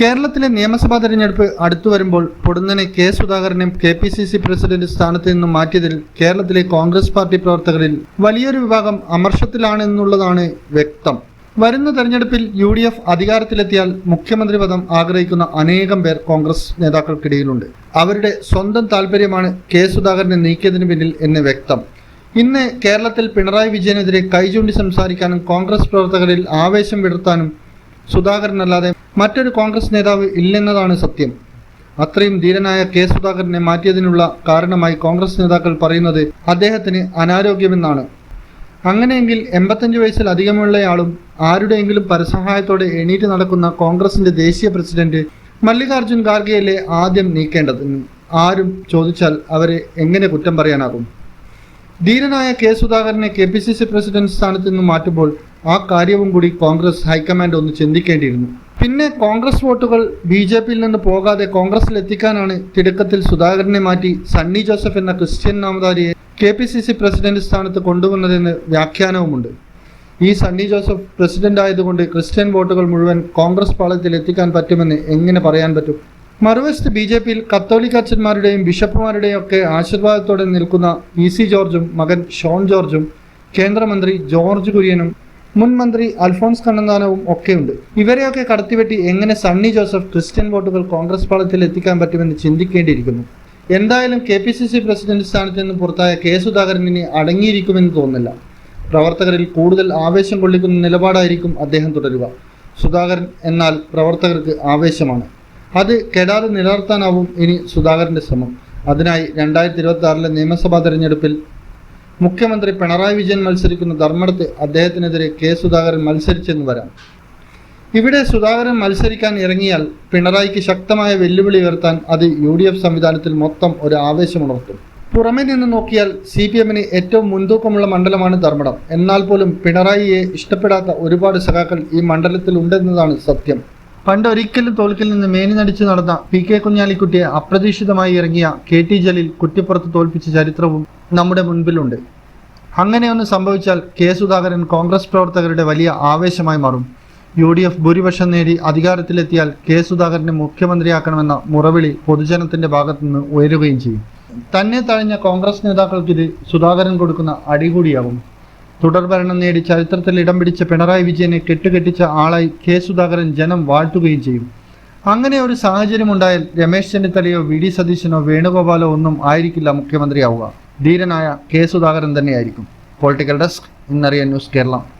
കേരളത്തിലെ നിയമസഭാ തെരഞ്ഞെടുപ്പ് അടുത്തു വരുമ്പോൾ പൊടുന്നനെ കെ സുധാകരനെ K P C C president സ്ഥാനത്ത് നിന്നും മാറ്റിയതിൽ കേരളത്തിലെ കോൺഗ്രസ് പാർട്ടി പ്രവർത്തകരിൽ വലിയൊരു വിഭാഗം അമർഷത്തിലാണെന്നുള്ളതാണ് വ്യക്തം. വരുന്ന തെരഞ്ഞെടുപ്പിൽ യു ഡി എഫ് അധികാരത്തിലെത്തിയാൽ മുഖ്യമന്ത്രി പദം ആഗ്രഹിക്കുന്ന അനേകം പേർ കോൺഗ്രസ് നേതാക്കൾക്കിടയിലുണ്ട്. അവരുടെ സ്വന്തം താല്പര്യമാണ് കെ സുധാകരനെ നീക്കിയതിന് പിന്നിൽ എന്ന് വ്യക്തം. ഇന്ന് കേരളത്തിൽ പിണറായി വിജയനെതിരെ കൈചൂണ്ടി സംസാരിക്കാനും കോൺഗ്രസ് പ്രവർത്തകരിൽ ആവേശം വിടർത്താനും സുധാകരൻ അല്ലാതെ മറ്റൊരു കോൺഗ്രസ് നേതാവ് ഇല്ലെന്നതാണ് സത്യം. അത്രയും ധീരനായ കെ സുധാകരനെ മാറ്റിയതിനുള്ള കാരണമായി കോൺഗ്രസ് നേതാക്കൾ പറയുന്നത് അദ്ദേഹത്തിന് അനാരോഗ്യമെന്നാണ്. അങ്ങനെയെങ്കിൽ എൺപത്തഞ്ച് വയസ്സിൽ അധികമുള്ളയാളും ആരുടെയെങ്കിലും പരസഹായത്തോടെ എണീറ്റ് നടക്കുന്ന കോൺഗ്രസിന്റെ ദേശീയ പ്രസിഡന്റ് മല്ലികാർജുൻ ഖാർഗെയല്ലേ ആദ്യം നീക്കേണ്ടതെന്ന് ആരും ചോദിച്ചാൽ അവരെ എങ്ങനെ കുറ്റം പറയാനാകും? ധീരനായ കെ സുധാകരനെ K P C C president സ്ഥാനത്ത് നിന്ന് മാറ്റുമ്പോൾ ആ കാര്യവും കൂടി കോൺഗ്രസ് ഹൈക്കമാൻഡ് ഒന്ന് ചിന്തിക്കേണ്ടിയിരുന്നു. പിന്നെ കോൺഗ്രസ് വോട്ടുകൾ ബി ജെ പിയിൽ നിന്ന് പോകാതെ കോൺഗ്രസിൽ എത്തിക്കാനാണ് തിടുക്കത്തിൽ സുധാകരനെ മാറ്റി സണ്ണി ജോസഫ് എന്ന Christian നാമധാരിയെ K P C C president സ്ഥാനത്ത് കൊണ്ടുവന്നതെന്ന് വ്യാഖ്യാനവുമുണ്ട്. ഈ സണ്ണി ജോസഫ് പ്രസിഡന്റ് ആയതുകൊണ്ട് ക്രിസ്ത്യൻ വോട്ടുകൾ മുഴുവൻ കോൺഗ്രസ് പാളയത്തിൽ എത്തിക്കാൻ പറ്റുമെന്ന് എങ്ങനെ പറയാൻ പറ്റും? മറുവശത്ത് ബി ജെ പിയിൽ കത്തോലിക്ക അച്ഛന്മാരുടെയും ബിഷപ്പുമാരുടെയും ഒക്കെ ആശീർവാദത്തോടെ നിൽക്കുന്ന ഇ സി ജോർജും മകൻ ഷോൺ ജോർജും കേന്ദ്രമന്ത്രി ജോർജ് കുര്യനും മുൻ മന്ത്രി അൽഫോൺസ് കണ്ണന്താനവും ഒക്കെയുണ്ട് ഇവരെയൊക്കെ കടത്തിവെട്ടി എങ്ങനെ സണ്ണി ജോസഫ് ക്രിസ്ത്യൻ വോട്ടുകൾ കോൺഗ്രസ് പാളത്തിൽ എത്തിക്കാൻ പറ്റുമെന്ന് ചിന്തിക്കേണ്ടിയിരിക്കുന്നു. എന്തായാലും K P C C president സ്ഥാനത്ത് നിന്ന് പുറത്തായ കെ സുധാകരൻ ഇനി അടങ്ങിയിരിക്കുമെന്ന് തോന്നുന്നില്ല. പ്രവർത്തകരിൽ കൂടുതൽ ആവേശം കൊള്ളിക്കുന്ന നിലപാടായിരിക്കും അദ്ദേഹം തുടരുക. സുധാകരൻ എന്നാൽ പ്രവർത്തകർക്ക് ആവേശമാണ്. അത് കെടാതെ നിലനിർത്താനാവും ഇനി സുധാകരന്റെ ശ്രമം. അതിനായി രണ്ടായിരത്തി ഇരുപത്തി ആറിലെ നിയമസഭാ തെരഞ്ഞെടുപ്പിൽ മുഖ്യമന്ത്രി പിണറായി വിജയൻ മത്സരിക്കുന്ന ധർമ്മടത്ത് അദ്ദേഹത്തിനെതിരെ കെ സുധാകരൻ മത്സരിച്ചെന്ന് വരാം. ഇവിടെ സുധാകരൻ മത്സരിക്കാൻ ഇറങ്ങിയാൽ പിണറായിക്ക് ശക്തമായ വെല്ലുവിളി ഉയർത്താൻ അത് യു ഡി എഫ് സംവിധാനത്തിൽ മൊത്തം ഒരു ആവേശമുണർത്തും. പുറമെ നിന്ന് നോക്കിയാൽ സി പി എമ്മിന് ഏറ്റവും മുൻതൂക്കമുള്ള മണ്ഡലമാണ് ധർമ്മടം. എന്നാൽ പോലും പിണറായിയെ ഇഷ്ടപ്പെടാത്ത ഒരുപാട് സഖാക്കൾ ഈ മണ്ഡലത്തിൽ ഉണ്ടെന്നതാണ് സത്യം. പണ്ട് ഒരിക്കലും തോൽക്കിൽ നിന്ന് മേനി നടിച്ചു നടന്ന പി കെ കുഞ്ഞാലിക്കുട്ടിയെ അപ്രതീക്ഷിതമായി ഇറങ്ങിയ കെ ടി ജലീൽ കുറ്റിപ്പുറത്ത് തോൽപ്പിച്ച ചരിത്രവും നമ്മുടെ മുൻപിലുണ്ട്. അങ്ങനെയൊന്ന് സംഭവിച്ചാൽ കെ സുധാകരൻ കോൺഗ്രസ് പ്രവർത്തകരുടെ വലിയ ആവേശമായി മാറും. യു ഡി എഫ് ഭൂരിപക്ഷം നേടി അധികാരത്തിലെത്തിയാൽ കെ സുധാകരനെ മുഖ്യമന്ത്രിയാക്കണമെന്ന മുറവിളി പൊതുജനത്തിന്റെ ഭാഗത്തുനിന്ന് ഉയരുകയും ചെയ്യും. തന്നെ തഴഞ്ഞ കോൺഗ്രസ് നേതാക്കൾക്കിത് സുധാകരൻ കൊടുക്കുന്ന അടികൂടിയാകും. തുടർഭരണം നേടി ചരിത്രത്തിൽ ഇടം പിടിച്ച പിണറായി വിജയനെ കെട്ടുകെട്ടിച്ച ആളായി കെ സുധാകരൻ ജനം വാഴ്ത്തുകയും ചെയ്യും. അങ്ങനെ ഒരു സാഹചര്യം ഉണ്ടായാൽ രമേശ് ചെന്നിത്തലയോ വി ഡി സതീശനോ വേണുഗോപാലോ ഒന്നും ആയിരിക്കില്ല മുഖ്യമന്ത്രിയാവുക. ധീരനായ കെ സുധാകരൻ തന്നെയായിരിക്കും. പൊളിറ്റിക്കൽ ഡെസ്ക് ഇന്നറിയ ന്യൂസ് കേരളം.